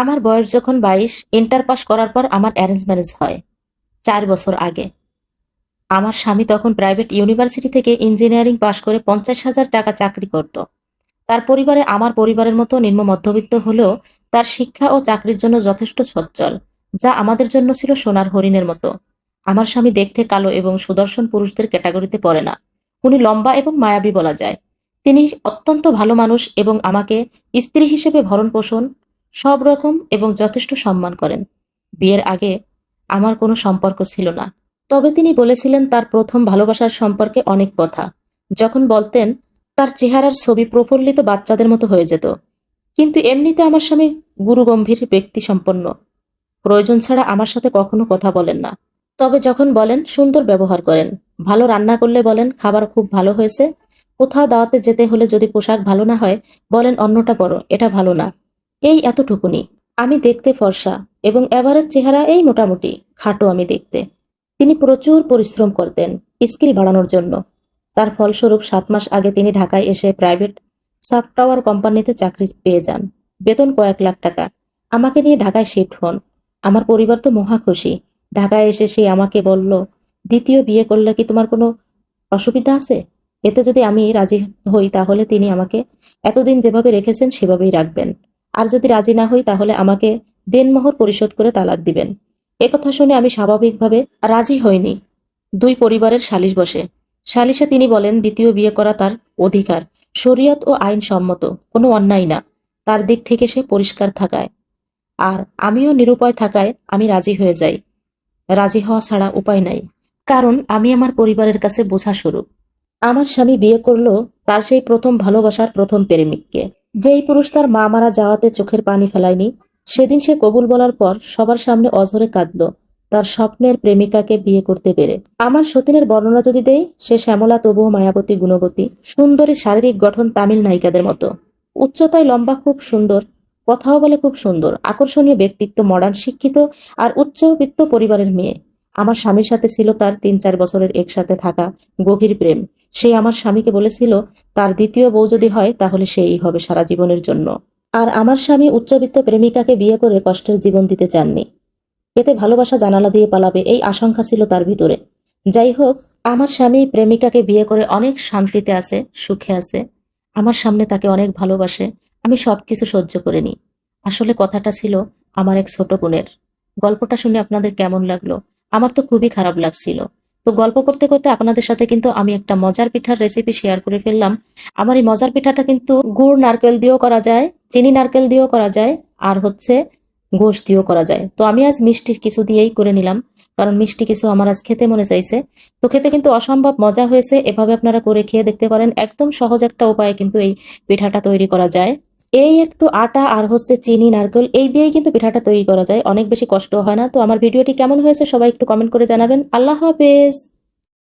আমার বয়স যখন বাইশ ইন্টার পাস করার পর আমার অ্যারেঞ্জ ম্যারেজ হয়, চার বছর আগে। আমার স্বামী তখন প্রাইভেট ইউনিভার্সিটি থেকে ইঞ্জিনিয়ারিং পাশ করে পঞ্চাশ হাজার টাকা চাকরি করত। তার পরিবারে আমার পরিবারের মতো নিম্ন মধ্যবিত্ত হলেও তার শিক্ষা ও চাকরির জন্য যথেষ্ট সচ্ছল, যা আমাদের জন্য ছিল সোনার হরিণের মতো। আমার স্বামী দেখতে কালো এবং সুদর্শন পুরুষদের ক্যাটাগরিতে পড়ে না। উনি লম্বা এবং মায়াবী বলা যায়। তিনি অত্যন্ত ভালো মানুষ এবং আমাকে স্ত্রী হিসেবে ভরণ পোষণ সব রকম এবং যথেষ্ট সম্মান করেন। বিয়ের আগে আমার কোনো সম্পর্ক ছিল না। তবে তিনি বলেছিলেন তার প্রথম ভালোবাসার সম্পর্কে অনেক কথা। যখন বলতেন, তার চেহারার ছবি প্রফুল্লিত বাচ্চাদের মতো হয়ে যেত। কিন্তু এমনিতে আমার স্বামী গুরুগম্ভীর ব্যক্তি সম্পন্ন। প্রয়োজন ছাড়া আমার সাথে কখনো কথা বলেন না। তবে যখন বলেন, সুন্দর ব্যবহার করেন। ভালো রান্না করলে বলেন, খাবার খুব ভালো হয়েছে। কোথাও দাওয়াতে যেতে হলে যদি পোশাক ভালো না হয়, বলেন, অন্যটা বড়, এটা ভালো না। এই এতটুকুনি। আমি দেখতে ফর্সা এবং এভারেজ চেহারা এই মোটামুটি, খাটো আমি দেখতে। তিনি প্রচুর পরিশ্রম করতেন স্কিল বাড়ানোর জন্য। তার ফলস্বরূপ সাত মাস আগে তিনি ঢাকায় এসে প্রাইভেট সাব টাওয়ার কোম্পানিতে চাকরি পেয়ে যান। বেতন কয়েক লাখ টাকা। আমাকে নিয়ে ঢাকায় শিফট হন। আমার পরিবার তো মহা খুশি। ঢাকায় এসে সে আমাকে বলল, দ্বিতীয় বিয়ে করলে কি তোমার কোনো অসুবিধা আছে? এতে যদি আমি রাজি হই তাহলে তিনি আমাকে এতদিন যেভাবে রেখেছেন সেভাবেই রাখবেন। আর যদি রাজি না হই, তাহলে আমাকে দেনমোহর পরিশোধ করে তালাক দিবেন। একথা শুনে আমি স্বাভাবিকভাবে রাজি হইনি। দুই পরিবারের সালিশ বসে। সালিশে তিনি বলেন, দ্বিতীয় বিয়ে করা তার অধিকার। শরীয়ত ও আইন সম্মত, কোনো অন্যায় না। তার দিক থেকে সে পরিষ্কার থাকায়। আর আমিও নিরুপায় থাকায় আমি রাজি হয়ে যাই। রাজি হওয়া ছাড়া উপায় নাই। কারণ আমি আমার পরিবারের কাছে বোঝা স্বরূপ। আমার স্বামী বিয়ে করল তার সেই প্রথম ভালোবাসার প্রথম প্রেমিককে। যেই পুরুষ তার মা মারা যাওয়াতে চোখের পানি ফেলায়নি, সেদিন সে কবুল বলার পর সবার সামনে অঝরে কাঁদল। তার স্বপ্নের প্রেমিকাকে বিয়ে করতে পেরে। আমার সতীনের বর্ণনা যদি দেই, সে শ্যামলা তবুও মায়াবতী গুণবতী, সুন্দরী শারীরিক গঠন তামিল নায়িকাদের মতো। উচ্চতায় লম্বা খুব সুন্দর, কথাও বলে খুব সুন্দর, আকর্ষণীয় ব্যক্তিত্ব মডার্ন শিক্ষিত আর উচ্চবিত্ত পরিবারের মেয়ে। আমার স্বামীর সাথে ছিল তার তিন চার বছরের একসাথে থাকা গভীর প্রেম। সে আমার স্বামীকে বলেছিল, তার দ্বিতীয় বউ যদি হয়, তাহলে সেই হবে সারা জীবনের জন্য। আর আমার স্বামী উচ্চবিত্ত প্রেমিকাকে বিয়ে করে কষ্টের জীবন দিতে চাননি। এতে ভালোবাসা জানালা দিয়ে পালাবে এই আশঙ্কা ছিল তার ভিতরে। যাই হোক, আমার স্বামী প্রেমিকাকে বিয়ে করে অনেক শান্তিতে আছে, সুখে আছে। আমার সামনে তাকে অনেক ভালোবাসে, আমি সবকিছু সহ্য করে নিই। আসলে কথাটা ছিল আমার এক ছোট বোনের। গল্পটা শুনে আপনাদের কেমন লাগল? আমার তো খুবই খারাপ লাগছিল। তো গল্প করতে করতে আপনাদের সাথে কিন্তু আমি একটা মজার পিঠার রেসিপি শেয়ার করে ফেললাম। আমার এই মজার পিঠাটা কিন্তু গুড় নারকেল দিয়েও করা যায়, চিনি নারকেল দিয়েও করা যায়, আর হচ্ছে গোশ দিয়েও করা যায়। তো আমি আজ মিষ্টি কিছু দিয়েই করে নিলাম, কারণ মিষ্টি কিছু আমার আজ খেতে মনে চাইছে। তো খেতে কিন্তু অসম্ভব মজা হয়েছে, এভাবে আপনারা করে খেয়ে দেখতে পারেন। একদম সহজ একটা উপায়ে কিন্তু এই পিঠাটা তৈরি করা যায়। এই একটু আটা আর হচ্ছে চিনি, নারকেল, এই দিয়েই কিন্তু পিঠাটা তৈরি করা যায়। অনেক বেশি কষ্ট হয় না। তো আমার ভিডিওটি কেমন হয়েছে সবাই একটু কমেন্ট করে জানাবেন। আল্লাহ হাফেজ।